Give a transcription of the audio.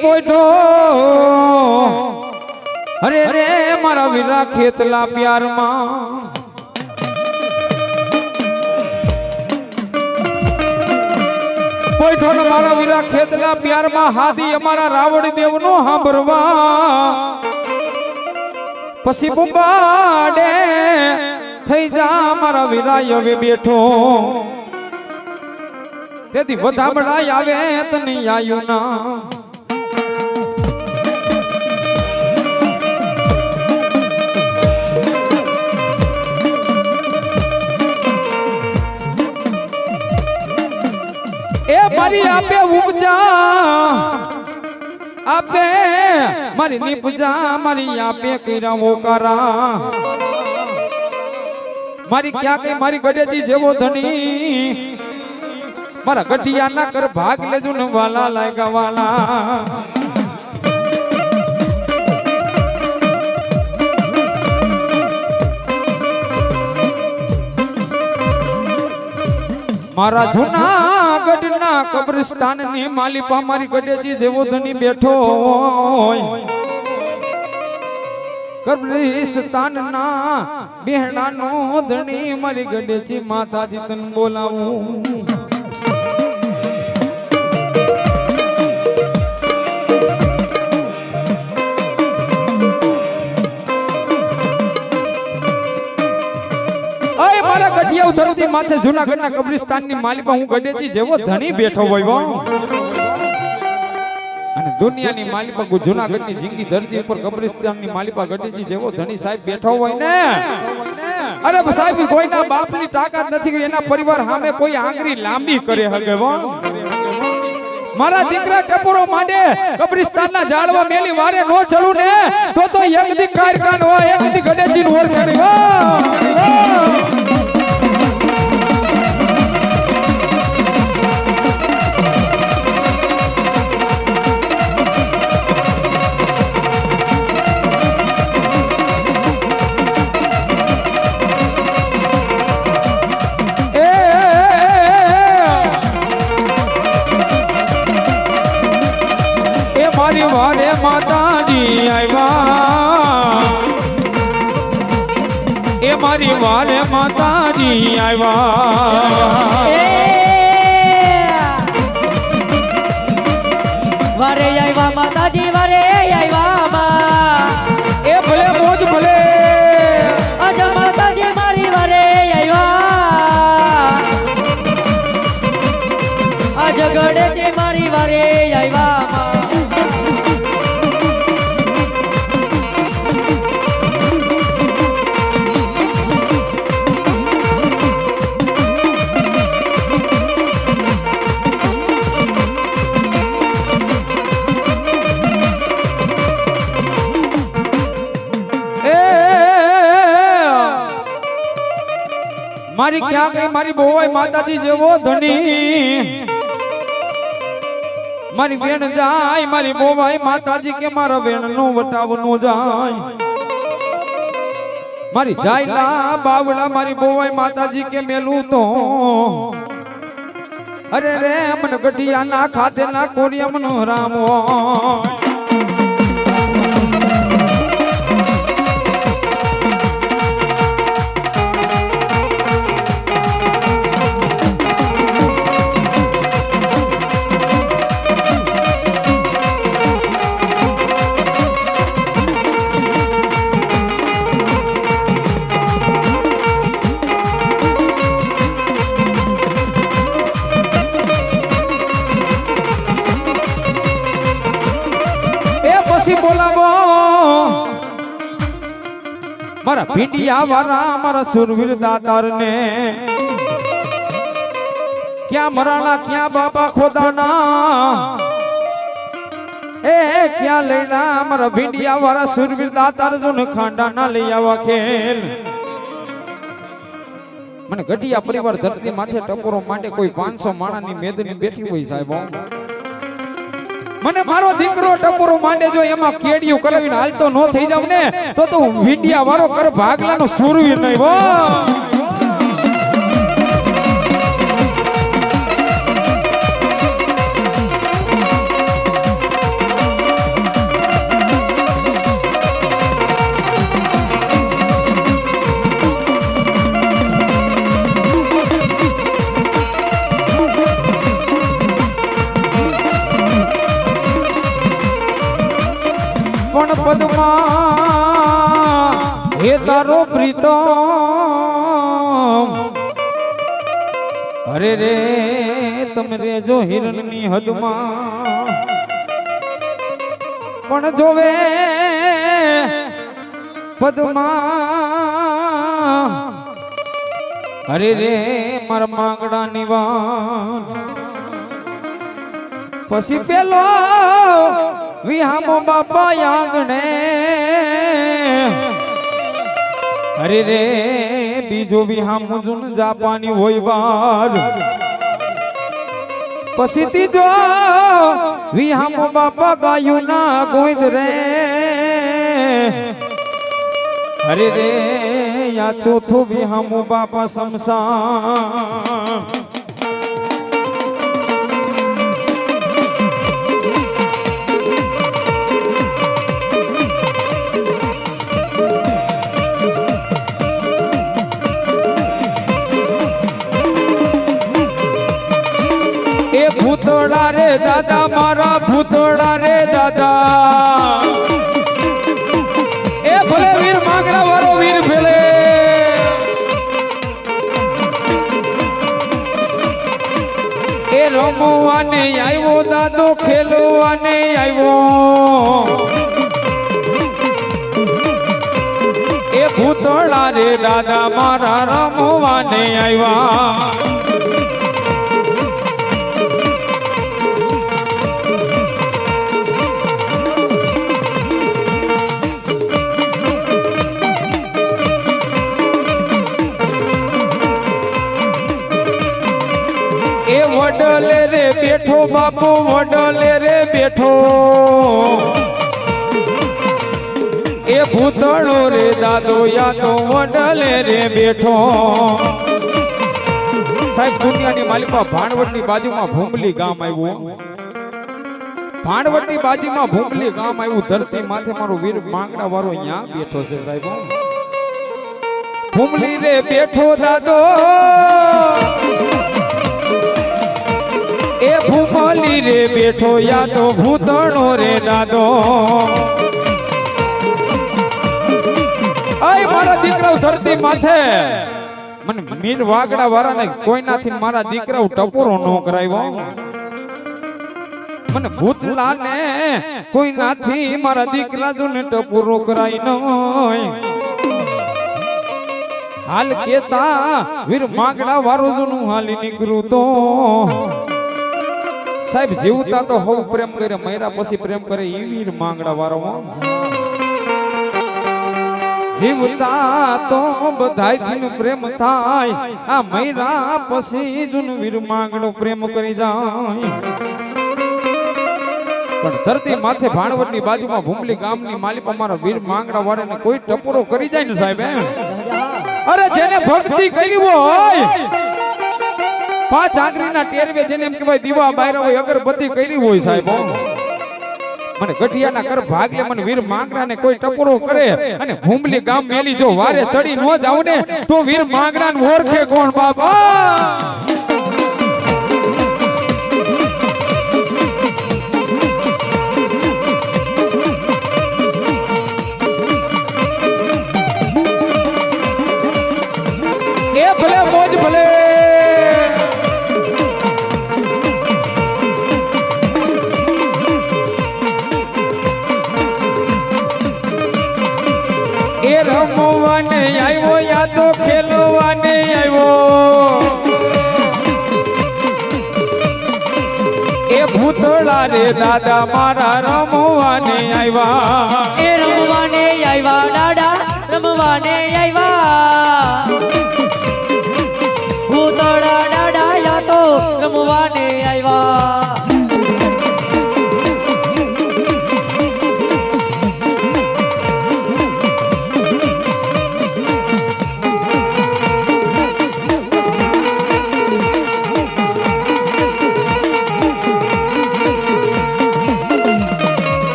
પોઈઠો અરે રે, મારા વીરા ખેતલા પ્યારમાં। પોઈઠો ને મારા વીરા ખેતલા પ્યારમાં, હાથી અમારા રાવણ દેવનો સાંભળવા। પછી બુબાડે થઈ જા મારા વીરાય હવે બેઠો। તેથી વધામણાય આવે, તને આયુ ના। મારી આપે ઉપજા આપે મારી નિપજા મારી આપે કર્યા ઓકારા મારી ક્યાં કઈ મારી ગડેજી જેવો ધણી. મારા ગઢિયા ના કર ભાગ લેજો ને વાલા લાગા વાલા મારા જૂનાગઢ ના કબ્રસ્તાનની માલિપા મારી ગઢેજી દેવોધની બેઠો હોય. કબ્રસ્તાન ના બેહણા નો ધણી મારી ગઢેજી માતાજી તન બોલાવું. માથે જૂનાગઢના કબ્રિસ્તાનની માલિકા હું ગડેજી જેવો ધણી બેઠો હોય અને દુનિયાની માલિકા જૂનાગઢની જિંદગી ધરતી ઉપર કબ્રિસ્તાનની માલિકા ગડેજી જેવો ધણી સાહેબ બેઠો હોય ને. અરે સાહેબ કોઈના બાપની તાકાત નથી એના પરિવાર સામે કોઈ આંગળી લાંબી કરે હગે મારા દીકરા ટપોરો માંડે, કબ્રિસ્તાનના ઝાડવા મેલી વારે નો ચડું ને, તો તો એક દી કારખાન હોય, એક દી ગઢેજી નું ઓળખાણ હોય મારી વારે માતાજી આવ્યા. એ મારી વારે માતાજી આવ્યા. ક્યાં ગઈ? મારી બોવાઈ માતાજી જેવો ધણી. મારી બેન જાય, મારી બોવાઈ માતાજી કે મારા બેન નો વટાવ નો જાય. મારી જાયલા બાવડા મારી બોવાઈ માતાજી કે મેલું તો. અરે રે મન ગઢિયા ના ખાતે ના કોરિયા મનો રામ મારા ભીડિયા વાળા મારા સુરવીર દાતાર ને ક્યાં મરાણા, ક્યાં બાબા ખોદાના? એ, ક્યાં લઈના મારા ભીંડિયા વાળા સુરવીર દાતાર જો ને ખાંડા ના લઈ આવા ખેલ. મને ગઢિયા પરિવાર ધરતી માથે ટકોરો માટે કોઈ પાંચસો માણાની મેદની બેઠી હોય સાહેબ મને મારો દીકરો ટપોરો માંડે જો એમાં કેડિયું કરાવીને હાલતો નો થઈ જાવ ને, તો તું વિંડિયા વાળો કર, ભાગલાનો સુરવી નહીં હો. તારો પ્રીતમ. અરે રે, તમે રે જો હિરણની હદમાં. પણ જોવે પદમાં. અરે રે, મારા માંગડા નિવાન. પછી પેલો વિહામો બાપા આંગણે અરે રે, બીજો હા મુજુન જાપાની હોય બાર. પછી ત્રીજો વિહામો બાપા ગાયું ના ગોઈદ રે. અરે રે યા ચોથો વિહામો બાપા સમસા રે દાદા, મારા ભૂતોડા રે દાદા. એ ભલે વીર માંગડા વાળો વીર ભલે. એ રમવાને આવ્યો દાદો, ખેલવાને આવ્યો. એ ભૂતોડા રે દાદા, મારા રમવાને આવ્યા. વડલે રે બેઠો. એ ભૂતળો રે દાદો, યા તો રે બેઠો. સાહેબ, દુનિયાની માલિકા ભાણવડની બાજુમાં ભૂમલી ગામ આવ્યું ભાણવડની બાજુમાં ભૂમલી ગામ આવ્યું, ધરતી માથે મારો વીર માંગડા વાળો અહીંયા બેઠો છે સાહેબ ભૂમલી રે બેઠો દાદો. રે બેઠો યા ભૂતણો રે દાદો. આય મારા દીકરાઓ ધરતી માથે. મને મીન વાગડા વાળાને કોઈનાથી મારા દીકરાઓ ટપોરો નો કરાવ્યો. મને ભૂતલા ને કોઈનાથી મારા દીકરા જો ને ટપોરો કરાય નોય હાલ કેતા વીર માંગડા વારો જો નું હાલી નીકળું તો. સાહેબ, જીવતા તો હવ પ્રેમ કરે મૈરા પછી પ્રેમ કરે એવી માંગડા વારો જીવતા તો બધાયથી પ્રેમ થાય, આ મૈરા પછી જુન વીર માંગડો પ્રેમ કરી જાય. પણ ધરતી માથે ભાણવડની બાજુમાં ભૂમલી ગામની માલિક અમારા વીર માંગડા વાળાને કોઈ ટપોરો કરી જાય ને સાહેબ, એમ? અરે જેને ભક્તિ કરી હોય પાંચ આંગળીના ટેરવે જેને એમ કહેવાય દીવા બાયરા હોય, અગરબત્તી કરી હોય સાહેબ મને ગઢિયાના કર ભાગલે મને વીર માંગડાને કોઈ ટપોરો કરે અને ભૂમલી ગામ મેલી જો વારે ચડી ન જાવ ને, તો વીર માંગડાને ઓળખે કોણ બાબા રમવાને આવ્યો, યા તો ખેલવાને આવ્યો. એ ભૂતળા રે દાદા મારા રમવાને આવ્યા. એ રમવાને આવ્યા, દાદા રમવાને